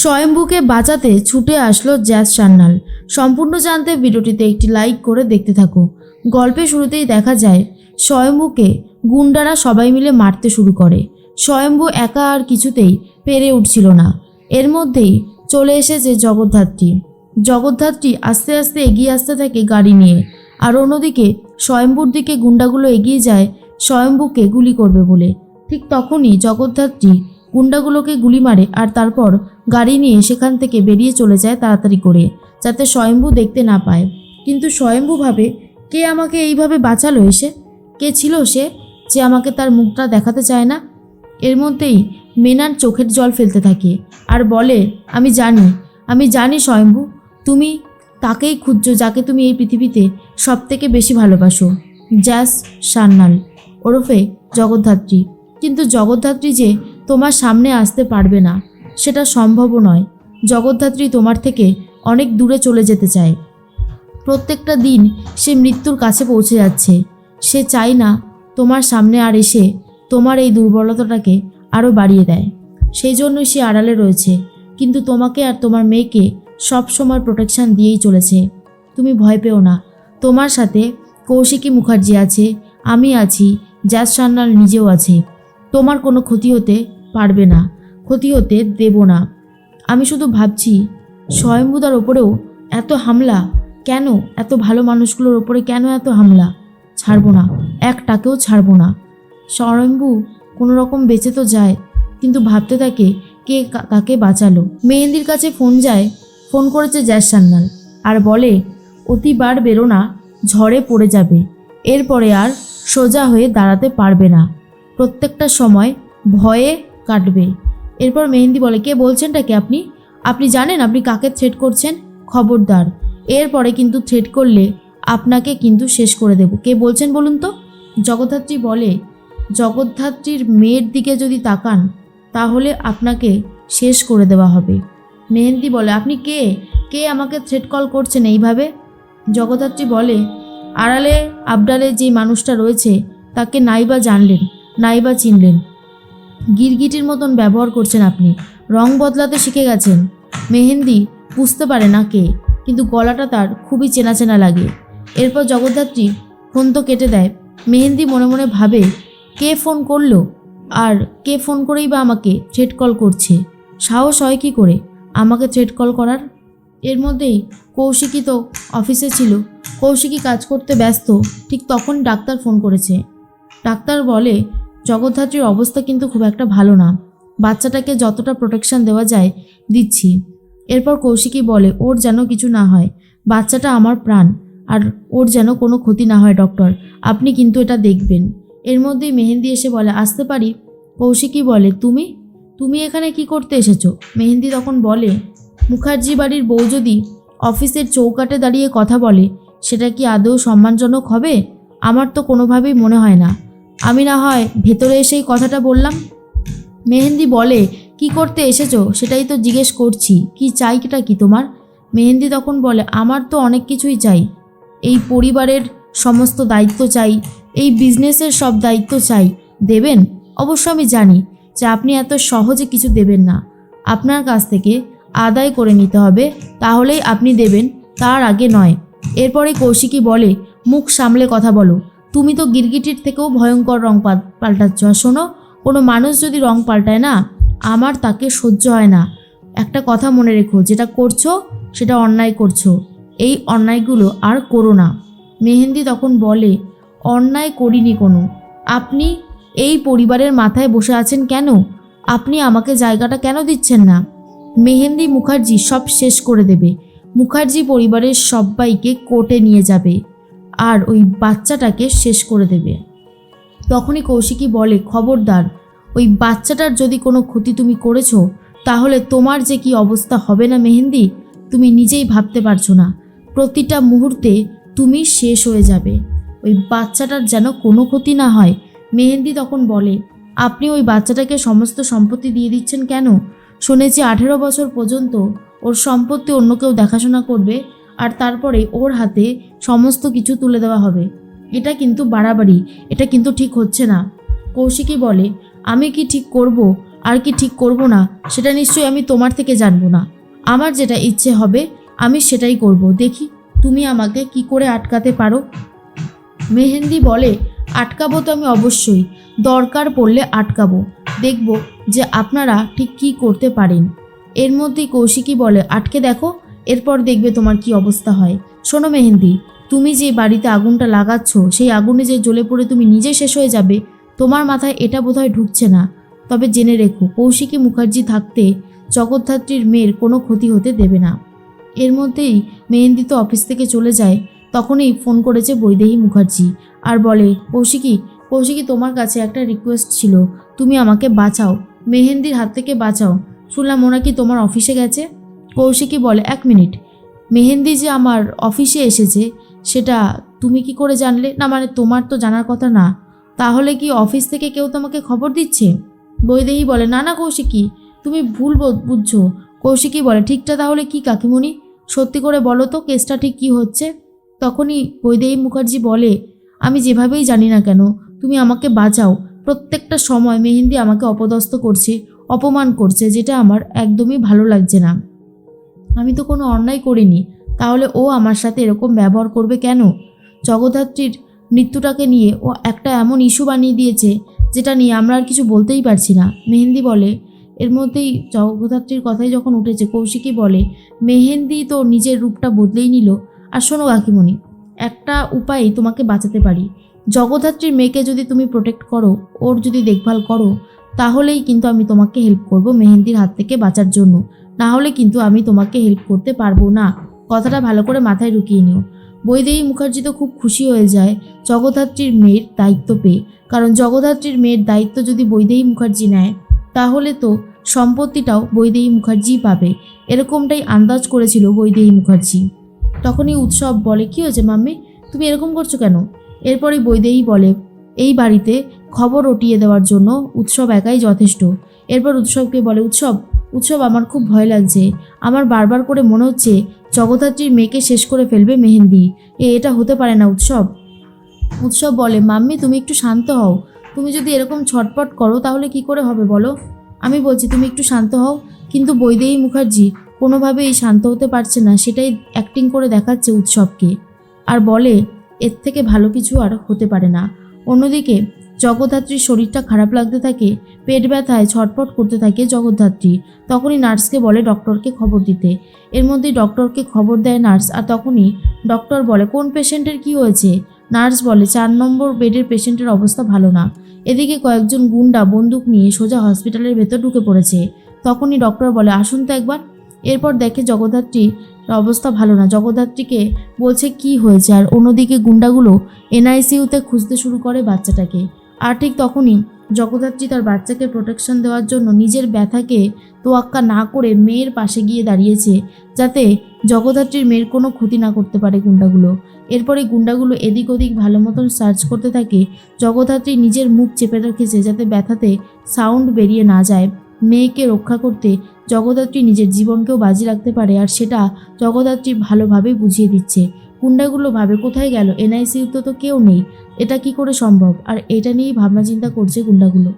স্বয়ম্ভুকে বাঁচাতে ছুটে আসলো জ্যাজ সান্যাল। সম্পূর্ণ জানতে ভিডিওটিতে একটি লাইক করে দেখতে থাকো। গল্পে শুরুতেই দেখা যায়, স্বয়ম্ভুকে গুন্ডারা সবাই মিলে মারতে শুরু করে। স্বয়ম্ভু একা আর কিছুতেই পেরে উঠছিল না। এর মধ্যেই চলে এসেছে জগদ্ধাত্রী। জগদ্ধাত্রী আস্তে আস্তে এগিয়ে আসতে থাকে গাড়ি নিয়ে। আর অন্যদিকে স্বয়ম্ভুর দিকে গুন্ডাগুলো এগিয়ে যায়, স্বয়ম্ভুকে গুলি করবে বলে। ঠিক তখনই জগদ্ধাত্রী গুন্ডাগুলোকে গুলি মারে আর তারপর গাড়ি নিয়ে সেখান থেকে বেরিয়ে চলে যায় তাড়াতাড়ি করে, যাতে স্বয়ম্ভু দেখতে না পায়। কিন্তু স্বয়ম্ভু ভাবে কে আমাকে এইভাবে বাঁচালো এসে? কে ছিল সে যে আমাকে তার মুখটা দেখাতে চায় না? এর মধ্যেই মেনার চোখের জল ফেলতে থাকে আর বলে, আমি জানি আমি জানি স্বয়ম্ভু, তুমি তাকেই খুঁজছো যাকে তুমি এই পৃথিবীতে সব থেকে বেশি ভালোবাসো, জ্যাস সান্নাল ওরফে জগদ্ধাত্রী। কিন্তু জগদ্ধাত্রী যে তোমার সামনে আসতে পারবে না। সেটা সম্ভবও নয়। জগদ্ধাত্রী তোমার থেকে অনেক দূরে চলে যেতে চায়। প্রত্যেকটা দিন সে মৃত্যুর কাছে পৌঁছে যাচ্ছে। সে চায় না তোমার সামনে আর এসে তোমার এই দুর্বলতাটাকে আরও বাড়িয়ে দেয়। সেই জন্যই সে আড়ালে রয়েছে। কিন্তু তোমাকে আর তোমার মেয়েকে সব সময় প্রোটেকশন দিয়েই চলেছে। তুমি ভয় পেও না। তোমার সাথে কৌশিকী মুখার্জি আছে, আমি আছি জ্যাস সান্যাল নিজেও আছে। তোমার কোনো ক্ষতি হতে পারবে না, ক্ষতি হতে দেব না। আমি শুধু ভাবছি স্বয়ম্ভুদার ওপরেও এত হামলা কেন? এত ভালো মানুষগুলোর ওপরে কেন এত হামলা? ছাড়বো না, একটাকেও ছাড়বো না। স্বয়ম্ভু কোনো রকম বেঁচে তো যায়, কিন্তু ভাবতে থাকে কে, কাকে বাঁচালো। মেহেন্দির কাছে ফোন যায়, ফোন করেছে জ্যাস সান্যাল, আর বলে, অতিবার বেরো না, ঝড়ে পড়ে যাবে। এরপরে আর সোজা হয়ে দাঁড়াতে পারবে না। প্রত্যেকটা সময় ভয়ে কাটবে। এরপর মেহেন্দি বলে, কে বলছেনটা কি আপনি? আপনি জানেন আপনি কাকে থ্রেট করছেন? খবরদার। এরপরে কিন্তু থ্রেট করলে আপনাকে কিন্তু শেষ করে দেব। কে বলছেন বলুন তো? জগদ্ধাত্রী বলে, জগদ্ধাত্রীর মেয়ের দিকে যদি তাকান, তাহলে আপনাকে শেষ করে দেওয়া হবে। মেহেন্দি বলে, আপনি কে? কে আমাকে থ্রেট কল করছেন এইভাবে? জগদ্ধাত্রী বলে, আড়ালে, আবডালে যে মানুষটা রয়েছে, তাকে নাইবা জানলেন, নাইবা চিনলেন। গিরগিটির মতন ব্যবহার করছেন আপনি। রং বদলাতে শিখে গেছেন। মেহেন্দি বুঝতে পারে না কে, কিন্তু গলাটা তার খুবই চেনা চেনা লাগে। এরপর জগদ্ধাত্রী ফোন তো কেটে দেয়। মেহেন্দি মনে মনে ভাবে, কে ফোন করল? আর কে ফোন করেই বা আমাকে থ্রেড কল করছে? সাহস হয় কি করে? আমাকে থ্রেড কল করার? এর মধ্যেই কৌশিকী তো অফিসে ছিল। কৌশিকী কাজ করতে ব্যস্ত, ঠিক তখন ডাক্তার ফোন করেছে। ডাক্তার বলে জগদ্ধাত্রীর অবস্থা কিন্তু খুব একটা ভালো না। বাচ্চাটাকে যতটা প্রোটেকশন দেওয়া যায়, দিচ্ছি। এরপর কৌশিকী বলে, ওর যেন কিছু না হয়। বাচ্চাটা আমার প্রাণ। আর ওর যেন কোনো ক্ষতি না হয় ডক্টর আপনি কিন্তু এটা দেখবেন। এর মধ্যেই মেহেন্দি এসে বলে, আসতে পারি? কৌশিকী বলে, তুমি? তুমি এখানে কি করতে এসেছ? মেহেন্দি তখন বলে, মুখার্জি বাড়ির বউ যদি অফিসের চৌকাটে দাঁড়িয়ে কথা বলে, সেটা কি আদৌ সম্মানজনক হবে? আমার তো কোনোভাবেই মনে হয় না। আমি না হয় ভেতরে এসেই কথাটা বললাম। মেহেন্দি বলে, কি করতে এসেছ? সেটাই তো জিজ্ঞেস করছি। কি চাইটা কি তোমার? মেহেন্দি তখন বলে, আমার তো অনেক কিছুই চাই। এই পরিবারের সমস্ত দায়িত্ব চাই, এই বিজনেসের সব দায়িত্ব চাই। দেবেন? অবশ্য আমি জানি যে আপনি এত সহজে কিছু দেবেন না। আপনার কাছ থেকে আদায় করে নিতে হবে, তাহলেই আপনি দেবেন, তার আগে নয়। এরপরে কৌশিকী বলে, মুখ সামলে কথা বলো। তুমি তো গিরগিটির থেকেও ভয়ঙ্কর রং পাল্টাচ্ছ। আর শোনো, কোনো মানুষ যদি রং পাল্টায় না, আমার তাকে সহ্য হয় না। একটা কথা মনে রেখো, যেটা করছ, সেটা অন্যায় করছ। এই অন্যায়গুলো আর করো না। মেহেন্দি তখন বলে, অন্যায় করিনি কোনো। আপনি এই পরিবারের মাথায় বসে আছেন কেন? আপনি আমাকে জায়গাটা কেন দিচ্ছেন না? মেহেন্দি মুখার্জি সব শেষ করে দেবে। মুখার্জি পরিবারের সবাইকে কোর্টে নিয়ে যাবে। আর ওই বাচ্চাটাকে শেষ করে দেবে। তখনই কৌশিকী বলে, খবরদার, ওই বাচ্চাটার যদি কোনো ক্ষতি তুমি করেছ, তাহলে তোমার যে কি অবস্থা হবে না মেহেন্দি, তুমি নিজেই ভাবতে পারছ না। প্রতিটা মুহূর্তে তুমি শেষ হয়ে যাবে। ওই বাচ্চাটার যেন কোনো ক্ষতি না হয়। মেহেন্দি তখন বলে, আপনি ওই বাচ্চাটাকে সমস্ত সম্পত্তি দিয়ে দিচ্ছেন কেন? শুনেছি আঠেরো বছর পর্যন্ত ওর সম্পত্তি অন্য কেউ দেখাশোনা করবে আর তারপরে ওর হাতে সমস্ত কিছু তুলে দেওয়া হবে। এটা কিন্তু বাড়াবাড়ি, এটা কিন্তু ঠিক হচ্ছে না। কৌশিকী বলে, আমি কি ঠিক করব আর কি ঠিক করব না, সেটা নিশ্চয়ই আমি তোমার থেকে জানব না। আমার যেটা ইচ্ছে হবে, আমি সেটাই করব। দেখি, তুমি আমাকে কি করে আটকাতে পারো? মেহেন্দি বলে, আটকাবো তো আমি অবশ্যই। দরকার পড়লে আটকাবো। দেখব যে আপনারা ঠিক কী করতে পারেন। এর মধ্যেই কৌশিকী বলে, আটকে দেখো এরপর দেখবে তোমার কি অবস্থা হয়। শোনো মেহেন্দি, তুমি যে বাড়িতে আগুনটা লাগাচ্ছ, সেই আগুনে যে জ্বলে পড়ে তুমি নিজে শেষ হয়ে যাবে, তোমার মাথায় এটা বোধহয় ঢুকছে না। তবে জেনে রেখো, কৌশিকী মুখার্জি থাকতে জগদ্ধাত্রীর মেয়ের কোনো ক্ষতি হতে দেবে না। এর মধ্যেই মেহেন্দি তো অফিস থেকে চলে যায়, তখনই ফোন করেছে বৈদেহী মুখার্জি আর বলে, কৌশিকী কৌশিকী তোমার কাছে একটা রিকোয়েস্ট ছিল, তুমি আমাকে বাঁচাও, মেহেন্দির হাত থেকে বাঁচাও। শুনলাম ওরা কি তোমার অফিসে গেছে? কৌশিকী বলে, এক মিনিট। মেহেন্দি যে আমার অফিসে এসেছে, সেটা তুমি কি করে জানলে? না মানে তোমার তো জানার কথা না। তাহলে কি অফিস থেকে কেউ তোমাকে খবর দিচ্ছে? বৈদেহী বলে, না না কৌশিকী, তুমি ভুল বুঝছ। কৌশিকী বলে, ঠিকটা তাহলে কি কাকিমণি? সত্যি করে বলো তো, কেসটা ঠিক কী হচ্ছে? তখনই বৈদেহী মুখার্জি বলে, আমি যেভাবেই জানি না কেন, তুমি আমাকে বাঁচাও। প্রত্যেকটা সময় মেহেন্দি আমাকে অপদস্থ করছে, অপমান করছে, যেটা আমার একদমই ভালো লাগছে না। আমি তো কোনো অন্যায় করিনি, তাহলে ও আমার সাথে এরকম ব্যবহার করবে কেন? জগদ্ধাত্রীর মৃত্যুটাকে নিয়ে ও একটা এমন ইস্যু বানিয়ে দিয়েছে, যেটা নিয়ে আমরা আর কিছু বলতেই পারছি না। মেহেন্দি বলে, এর মধ্যেই জগদ্ধাত্রীর কথাই যখন উঠেছে, কৌশিকী বলে, মেহেন্দি তো নিজের রূপটা বদলেই নিল। আর শোনো কাকিমণি, একটা উপায়েই তোমাকে বাঁচাতে পারি। জগদ্ধাত্রীর মেয়েকে যদি তুমি প্রোটেক্ট করো, ওর যদি দেখভাল করো, তাহলেই কিন্তু আমি তোমাকে হেল্প করব মেহেন্দির হাত থেকে বাঁচার জন্য। না হলে কিন্তু আমি তোমাকে হেল্প করতে পারব না। কথাটা ভালো করে মাথায় ঢুকিয়ে নিও। বৈদেহী মুখার্জি তো খুব খুশি হয়ে যায়। জগদ্ধাত্রীর মেয়ের দায়িত্ব পেয়ে। কারণ জগদ্ধাত্রীর মেয়ের দায়িত্ব যদি বৈদেহী মুখার্জি নেয়, তাহলে তো সম্পত্তিটাও বৈদেহী মুখার্জিই পাবে। এরকমটাই আন্দাজ করেছিল বৈদেহী মুখার্জি। তখনই উৎসব বলে, কী হয়েছে মাম্মি? তুমি এরকম করছ কেন? এরপরই বৈদেহী বলে, এই বাড়িতে খবর রটিয়ে দেওয়ার জন্য উৎসব একাই যথেষ্ট। এরপর উৎসবকে বলে, উৎসব উৎসব আমার খুব ভয় লাগছে। আমার বারবার করে মনে হচ্ছে জগদ্ধাত্রীর মেয়েকে শেষ করে ফেলবে মেহেন্দি। এ, এটা হতে পারে না উৎসব। উৎসব বলে, মাম্মি, তুমি একটু শান্ত হও। তুমি যদি এরকম ছটপট করো, তাহলে কি করে হবে বলো? আমি বলছি, তুমি একটু শান্ত হও। কিন্তু বৈদেহী মুখার্জি কোনোভাবেই শান্ত হতে পারছে না, সেটাই অ্যাক্টিং করে দেখাচ্ছে উৎসবকে। আর বলে, এর থেকে ভালো কিছু আর হতে পারে না। অন্যদিকে জগদ্ধাত্রীর শরীরটা খারাপ লাগতে থাকে, পেট ব্যথায় ছটপট করতে থাকে জগদ্ধাত্রী। তখনই নার্সকে বলে ডক্টরকে খবর দিতে। এর মধ্যে ডক্টরকে খবর দেয় নার্স আর তখনই ডক্টর বলে, কোন পেশেন্টের কি হয়েছে? নার্স বলে, চার নম্বর বেডের পেশেন্টের অবস্থা ভালো না। এদিকে কয়েকজন গুন্ডা বন্দুক নিয়ে সোজা হসপিটালের ভেতর ঢুকে পড়েছে। তখনই ডক্টর বলে, আসুন তো একবার। এরপর দেখে জগদ্ধাত্রী, অবস্থা ভালো না। জগদ্ধাত্রীকে বলছে, কি হয়েছে? আর অন্যদিকে গুন্ডাগুলো এনআইসিইউতে খুঁজতে শুরু করে বাচ্চাটাকে। আর ঠিক তখনই জগদ্ধাত্রী তার বাচ্চাকে প্রোটেকশন দেওয়ার জন্য নিজের ব্যথাকে তোয়াক্কা না করে মেয়ের পাশে গিয়ে দাঁড়িয়েছে, যাতে জগদ্ধাত্রীর মেয়ের কোনো ক্ষতি না করতে পারে গুন্ডাগুলো। এরপরে গুন্ডাগুলো এদিক ওদিক ভালো মতন সার্চ করতে থাকে, জগদ্ধাত্রী নিজের মুখ চেপে রেখেছে যাতে ব্যথাতে সাউন্ড বেরিয়ে না যায়। মেয়েকে রক্ষা করতে জগদ্ধাত্রী নিজের জীবনকেও বাজি রাখতে পারে আর সেটা জগদ্ধাত্রী ভালোভাবেই বুঝিয়ে দিচ্ছে। গুন্ডাগুলো ভাবে, কোথায় গেল? এনআইসিউতে তো কেউ নেই। এটা কি করে সম্ভব? আর এটা নিয়েই ভাবনা চিন্তা করছে গুন্ডাগুলো।